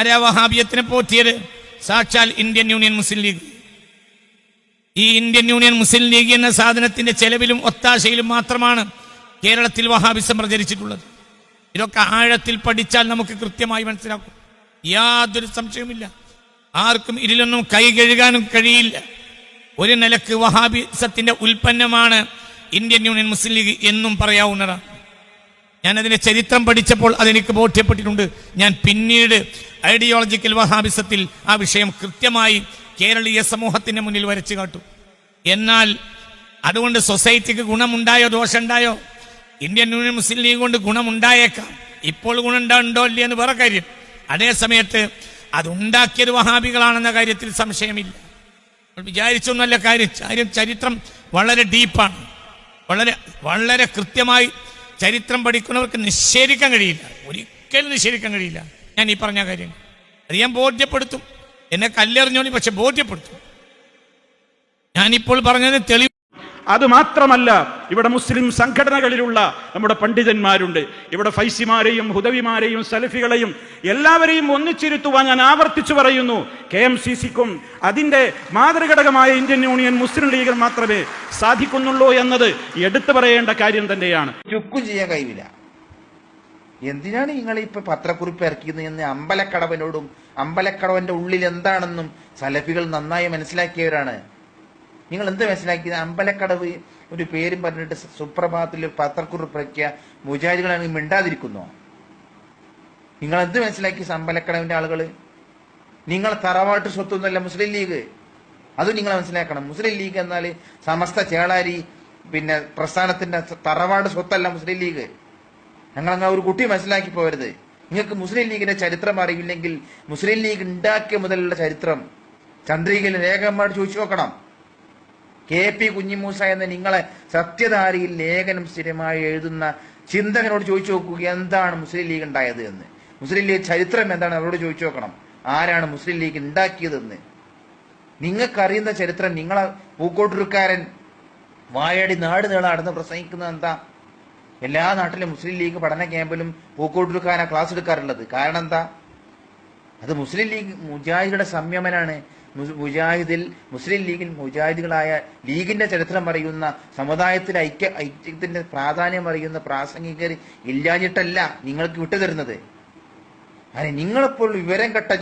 ആരാ വഹാബിയത്തിനെ പോറ്റിയത്? സാക്ഷാൽ ഇന്ത്യൻ യൂണിയൻ മുസ്ലിം ലീഗ്. ഈ ഇന്ത്യൻ യൂണിയൻ മുസ്ലിം ലീഗ് എന്ന സാധനത്തിന്റെ ചെലവിലും ഒത്താശയിലും മാത്രമാണ് കേരളത്തിൽ വഹാബിസം പ്രചരിച്ചിട്ടുള്ളത് ഇതൊക്കെ ആഴത്തിൽ പഠിച്ചാൽ നമുക്ക് കൃത്യമായി മനസ്സിലാക്കും. യാതൊരു സംശയവുമില്ല. ആർക്കും ഇതിലൊന്നും കൈ കഴുകാനും കഴിയില്ല. ഒരു നിലയ്ക്ക് വഹാബിസത്തിന്റെ ഉൽപ്പന്നമാണ് ഇന്ത്യൻ യൂണിയൻ മുസ്ലിം ലീഗ് എന്നും പറയാവുന്നതാണ്. ഞാൻ അതിന്റെ ചരിത്രം പഠിച്ചപ്പോൾ അതെനിക്ക് ബോധ്യപ്പെട്ടിട്ടുണ്ട്. ഞാൻ പിന്നീട് ഐഡിയോളജിക്കൽ വഹാബിസത്തിൽ ആ വിഷയം കൃത്യമായി കേരളീയ സമൂഹത്തിന്റെ മുന്നിൽ വരച്ചു കാട്ടു. എന്നാൽ അതുകൊണ്ട് സൊസൈറ്റിക്ക് ഗുണമുണ്ടായോ ദോഷമുണ്ടായോ? ഇന്ത്യൻ യൂണിയൻ മുസ്ലിം ലീഗ് കൊണ്ട് ഗുണമുണ്ടായേക്കാം. ഇപ്പോൾ ഗുണമുണ്ടോ ഇല്ല എന്ന് വേറെ കാര്യം. അതേ സമയത്ത് അതുണ്ടാക്കിയത് വഹാബികളാണെന്ന കാര്യത്തിൽ സംശയമില്ല. വിചാരിച്ചൊന്നുമല്ല കാര്യം. കാര്യം ചരിത്രം വളരെ ഡീപ്പാണ് വളരെ വളരെ കൃത്യമായി ചരിത്രം പഠിക്കുന്നവർക്ക് നിഷേധിക്കാൻ കഴിയില്ല. ഒരിക്കലും നിഷേധിക്കാൻ കഴിയില്ല. ഞാൻ ഈ പറഞ്ഞ കാര്യം. അത് ഞാൻ ബോധ്യപ്പെടുത്തും. എന്നെ കല്ലെറിഞ്ഞോളി പക്ഷെ ബോധ്യപ്പെടുത്തും. ഞാനിപ്പോൾ പറഞ്ഞതിന് തെളിവ് അത് മാത്രമല്ല ഇവിടെ മുസ്ലിം സംഘടനകളിലുള്ള നമ്മുടെ പണ്ഡിതന്മാരുണ്ട്. ഇവിടെ ഫൈസിമാരെയും ഹുദവിമാരെയും സലഫികളെയും എല്ലാവരെയും ഒന്നിച്ചിരുത്തുവാൻ ഞാൻ ആവർത്തിച്ചു പറയുന്നു. കെ എം സി സിക്കും അതിന്റെ മാതൃഘടകമായ ഇന്ത്യൻ യൂണിയൻ മുസ്ലിം ലീഗിൽ മാത്രമേ സാധിക്കുന്നുള്ളൂ എന്നത് എടുത്തു പറയേണ്ട കാര്യം തന്നെയാണ്. ചുക്കും ചെയ്യാൻ കഴിയില്ല എന്തിനാണ് നിങ്ങൾ ഇപ്പൊ പത്രക്കുറിപ്പ് ഇറക്കിയത് എന്ന് അമ്പലക്കടവനോടും അമ്പലക്കടവന്റെ ഉള്ളിൽ എന്താണെന്നും സലഫികൾ നന്നായി മനസ്സിലാക്കിയവരാണ്. നിങ്ങൾ എന്ത് മനസ്സിലാക്കി അമ്പലക്കടവ് ഒരു പേരും പറഞ്ഞിട്ട് സുപ്രഭാതത്തിൽ പത്രക്കുറിപ്പ് മുജാരികളാണെങ്കിൽ മിണ്ടാതിരിക്കുന്നോ? നിങ്ങൾ എന്ത് മനസ്സിലാക്കി അമ്പലക്കടവിന്റെ ആളുകൾ നിങ്ങൾ തറവാട്ട് സ്വത്തൊന്നുമല്ല മുസ്ലിം ലീഗ്. അതും നിങ്ങൾ മനസ്സിലാക്കണം. മുസ്ലിം ലീഗ് എന്നാൽ സമസ്ത ചേളാരി പിന്നെ പ്രസ്ഥാനത്തിന്റെ തറവാട് സ്വത്തല്ല മുസ്ലിം ലീഗ്. ഞങ്ങൾ അങ്ങ് ഒരു കുട്ടി മനസ്സിലാക്കി പോരുത്. നിങ്ങൾക്ക് മുസ്ലിം ലീഗിന്റെ ചരിത്രം അറിയില്ലെങ്കിൽ മുസ്ലിം ലീഗ് ഉണ്ടാക്കിയ മുതലുള്ള ചരിത്രം. ചന്ദ്രികയിൽ രേഖന്മാർ ചോദിച്ചു നോക്കണം. കെ പി കുഞ്ഞിമൂസ എന്ന നിങ്ങളെ സത്യധാരിയിൽ ലേഖനം സ്ഥിരമായി എഴുതുന്ന ചിന്തകനോട് ചോദിച്ചു നോക്കുക എന്താണ് മുസ്ലിം ലീഗ് ഉണ്ടായത് എന്ന്? മുസ്ലിം ലീഗ് ചരിത്രം എന്താണ്? അവരോട് ചോദിച്ചു നോക്കണം. ആരാണ് മുസ്ലിം ലീഗ് ഉണ്ടാക്കിയതെന്ന്? നിങ്ങൾക്കറിയുന്ന ചരിത്രം നിങ്ങളെ പൂക്കോട്ടൂർക്കാരൻ വായാടി നാട് നീള നടന്ന് പ്രസംഗിക്കുന്നത് എന്താ? എല്ലാ നാട്ടിലും മുസ്ലിം ലീഗ് പഠന ക്യാമ്പിലും പൂക്കോട്ടൂർക്കാരാണ് ക്ലാസ് എടുക്കാറുള്ളത്. കാരണം എന്താ? അത് മുസ്ലിം ലീഗ് മുജാഹിദിയുടെ സംയമനാണ്. മുജാഹിദിൽ മുസ്ലിം ലീഗിൽ മുജാഹിദുകളായ ലീഗിന്റെ ചരിത്രം അറിയുന്ന സമുദായത്തിൽ ഐക്യ ഐക്യത്തിന്റെ പ്രാധാന്യം അറിയുന്ന പ്രാസംഗികർ ഇല്ലാഞ്ഞിട്ടല്ല നിങ്ങൾക്ക് വിട്ടുതരുന്നത്. അതെ നിങ്ങളെപ്പോൾ വിവരം കെട്ട